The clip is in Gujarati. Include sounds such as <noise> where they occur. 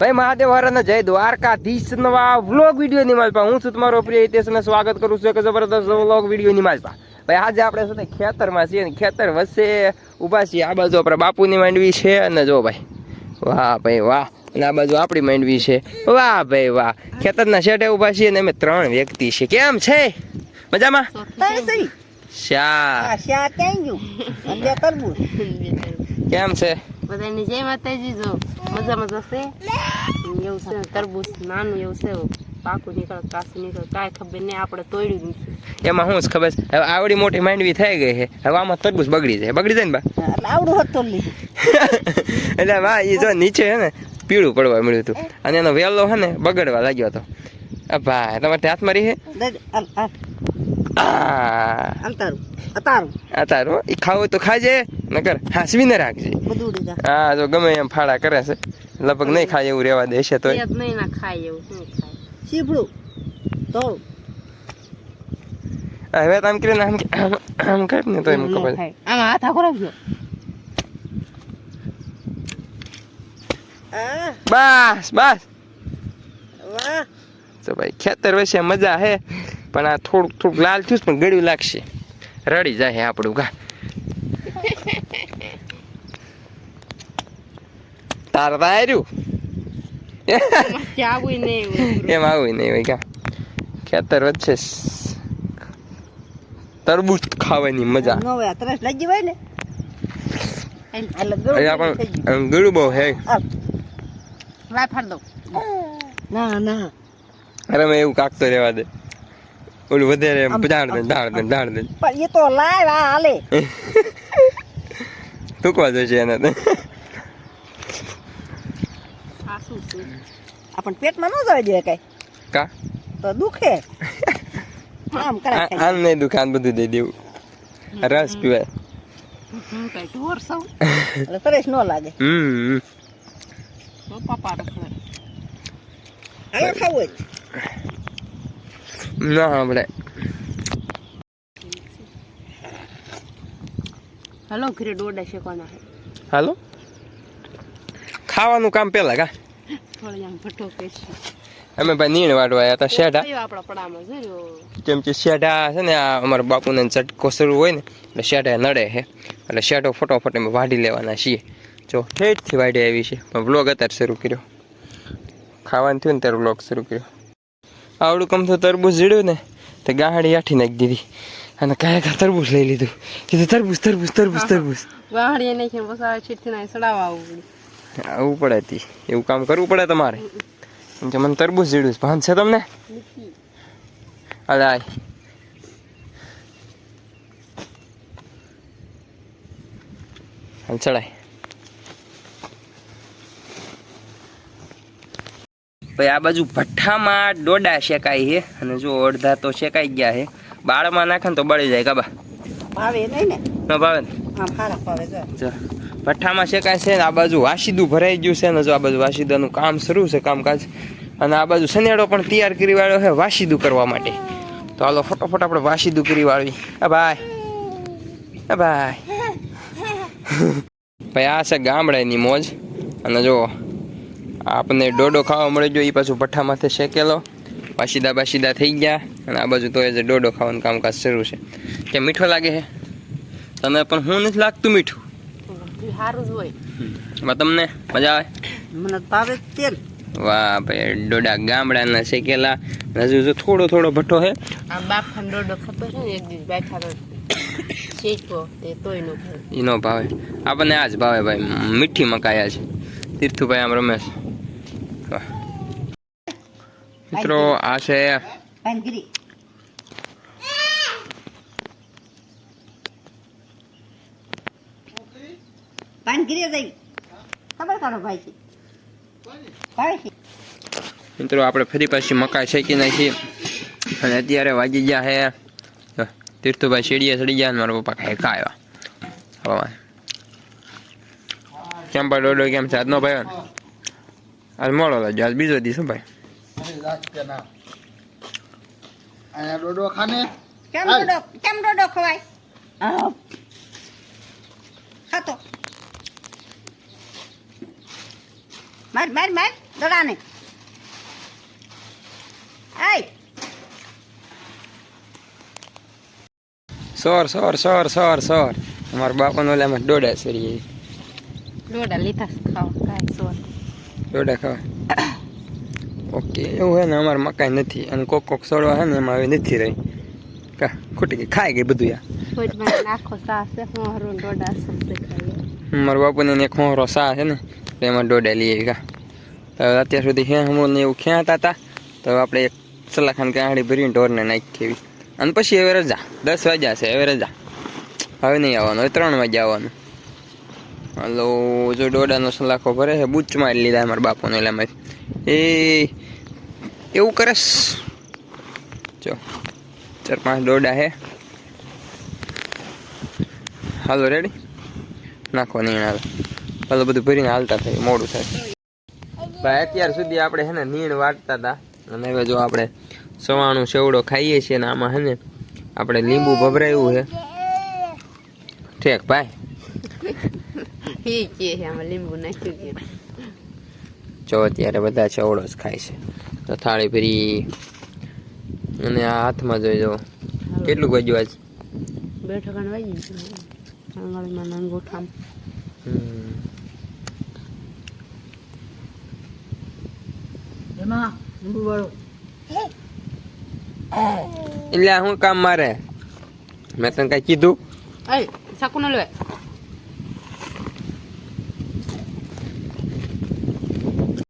ભાઈ મહાદેવ હરને જય દ્વારકાધીશ નવા વ્લોગ વીડિયો ની માલપા હું છું તમારો પ્રિય હિતેશ ને સ્વાગત કરું છું એક જબરદસ્ત વ્લોગ વીડિયો ની માલપા ભાઈ. આજે આપણે છે ને ખેતરમાં છીએ ખેતર વચ્ચે ઊભા છીએ. આ બાજુ આપણે બાપુની માંડવી છે અને જો ભાઈ વાહ ભાઈ વાહ. અને આ બાજુ આપણી માંડવી છે. વાહ ભાઈ વાહ. ખેતરના શેઠે ઊભા છીએ અને અમે ત્રણ વ્યક્તિ છે કેમ છે? મજામાં? કેમ છે? બધાની જય માતાજી જો મજા મજા છે. એવું છે તરબૂચ નાનું એવું છે પાકું નીકળે કાસું નીકળે કાંઈ ખબર નહીં આપણે તોડ્યું નથી. એમાં શું ખબર છે? હવે આવડી મોટી માંડવી થઈ ગઈ છે. હવે આમાં તરબૂચ બગડી જાય. બગડી જાય ને બા? આવડું હતું <laughs> એટલે વા એ જો નીચે છે ને પીળું પડવા મળ્યું હતું. અને એનો વેલો છે ને બગડવા લાગ્યો હતો. આ ભાઈ તમારે હાથમાં રહી છે? દે- હાલ, હાલ, આ. હાલ તારું આ તારું આ તારો એ ખાવું તો ખાજે નકર હાસવીને રાખજે. બધું ઉડી જા હા જો ગમે એમ ફાડા કરે છે. લગભગ નહીં ખાય એવું રહેવા દેશે તો નહીં ના ખાય એવું શું ખાય. શીફળું તોડું હવે તો આમ કરીને આમ આમ- આમ કર ને તો એમ ખબર. છે. હાથ આખો રાખજો. બસ બસ. તો ભાઈ ખેતર વચ્ચે મજા હે. પણ આ થોડુંક થોડુંક લાલ થયું પણ ગળ્યું લાગશે. રડી જાય આપણું ગા. તાર તો આર્યું એમ આવું નહીં હોય કા ખેતર વચ્ચે તરબૂચ ખાવાની મજા. નો હવે આ તરસ લાગી ને. ગળું બહુ હે. ના ના. અરે મેં એવું કાકતો રહેવા દે. ઓલું વધારે દાણ દે દાણ દે દાણ દે. પણ એ તો <laughs> આ હાલે. ટૂંકવા જશે એને આપણ પેટમાં ન જવા દે કઈ. કા? તો દુખે. <laughs> આમ કરે આમ નહીં દુકાન બધું દઈ દેવું. રસ પીવાય. કઈ ઢોર સૌ. <laughs> એટલે તરસ ન લાગે. હમ પપ્પા રખડે. હાલો ખાવું ના આપણે હલો ઘરે ડોડા શેકવાના હાલો ખાવાનું કામ પેલા કા અમે ભાઈ નીણ આવ્યા હતા શેઢા કયો આપણા પડામાં જોયો કેમ કે શેઢા છે ને આ અમારા બાપુને ચટકો શરૂ હોય ને એટલે શેઢા નડે છે એટલે શેઢો ફટોફટ અમે વાઢી લેવાના છીએ જો ઠેઠથી વાઢી આવી છે પણ બ્લોગ અત્યારે શરૂ કર્યો ખાવાનું થયું ને ત્યારે બ્લોગ શરૂ કર્યો આવડું કમ તો તરબૂચ જીડ્યું ને તો ગાહડી આઠી નાખી દીધી. અને કાંઈ કા તરબૂચ લઈ લીધું. કીધું તરબૂચ તરબૂચ તરબૂચ તરબૂચ. ગાહડી નાખીને બસ આવે છીટથી નાખી સડાવવા આવવું પડે. આવવું પડે તી. એવું કામ કરવું પડે તમારે. કે મને તરબૂચ જીડ્યું ભાન છે તમને? આય. હાલ ચડાય. ભાઈ આ બાજુ ભઠ્ઠામાં ડોડા શેકાય છે અને જો અડધા તો શેકાઈ ગયા છે. બાળમાં નાખે ને તો બળી જાય કાબા. ભાવે નહીં ને? ન ને? ભઠ્ઠામાં શેકાય છે ને આ બાજુ વાસીદું ભરાઈ ગયું છે ને જો આ બાજુ વાસીદાનું કામ શરૂ છે કામકાજ. અને આ બાજુ સનેડો પણ તૈયાર કરી વાળ્યો છે વાસીદું કરવા માટે. તો હાલો ફટોફટ આપણે વાસીદું કરી વાળવી. આ ભાઈ. આ ભાઈ. <laughs> ભાઈ આ છે ગામડાની મોજ. અને જો આપણને ડોડો ખાવા મળી ગયો એ પાછું ભઠ્ઠા માથે શેકેલો. પાસીદા બાસીદા થઈ ગયા અને આ બાજુ તો એ જે ડોડો ખાવાનું કામકાજ શરૂ છે. કે મીઠો લાગે છે? તમે પણ હું નથી લાગતું મીઠું? સારું જ હોય. એમાં તમને મજા આવે? મને ભાવે તેલ. વાહ ભાઈ ડોડા ગામડાના શેકેલા. હજુ જો થોડો થોડો ભઠ્ઠો હે આ બાફાનો ડોડો ખબર છે એક દિવસ બેઠા શેકો તે તોય નો ખાય. ઈ નો ભાવે. આપણને આ જ ભાવે ભાઈ મીઠી મકાયા છે. તીર્થુભાઈ આમ રમેશ. મિત્રો આ છે ભાઈ છે. છે. મિત્રો આપણે ફરી પાછી મકાઈ શેકી નાખી. અને અત્યારે વાગી ગયા હે. તીર્થુભાઈ શેડીએ ચડી ગયા મારા પપ્પા ખાઈ હવા કેમ ભાઈ ડોડો કેમ છે? આજનો ભાઈ આજ મોડો લાગ્યો. આજ બીજો દિવસ હો ભાઈ અહીંયા ડોડો ખાને. કેમ ડોડો? કેમ ડોડો ખવાય? હા ખાતો. માર માર માર દડા ને સોર સોર સોર સોર સોર. અમારા બાપાનો ઓલામાં દોડા સરી દોડા લીધા છે ખાવા. કાંઈ સોર. દોડા ખાવા. ઓકે એવું હે ને અમારે મકાઈ નથી અને કોક કોક સડવા હે ને એમાં હવે નથી રહી. કા ખોટી ગઈ ખાઈ ગઈ બધું ખાઈએ. મારા બાપુને એક હોરો સા છે ને એમાં દોડા લઈ આવી કા. તો અત્યાર સુધી હે હમણાં ને એવું ખ્યાતા હતા. તો આપણે એક સલાખાન કાંડી ભરીને ઢોરને નાખી એવી અને પછી હવે રજા દસ વાગ્યા છે હવે રજા. હવે નહીં આવવાનું હવે ત્રણ વાગે આવવાનું. હલો જો દોડાનો સલાખો ભરે છે બુચમાં મારી લીધા અમારા બાપુને એટલે એ એવું કરસ. જો ચાર પાંચ દોડા હે. હાલો રેડી નાખો નહીં હાલો. હાલો બધું ભરીને હાલતા થાય મોડું થાય. ભાઈ અત્યાર સુધી આપણે હે ને નીણ વાટતા હતા અને હવે જો આપણે સવાણું સેવડો ખાઈએ છીએ ને આમાં હે ને આપણે લીંબુ ભભરાયું છે ઠેક ભાઈ. <laughs> લીંબુ નાખ્યું જો અત્યારે બધા ચવડો જ ખાય છે. થાળી ફરી અને આ હાથમાં જોઈ જો કેટલું ગજ્યું આજ? બે ઠકાણ વાગી આંગળીમાં એટલે શું કામ મારે? મેં તને કઈ કીધું? સાકુ ન લેવાય.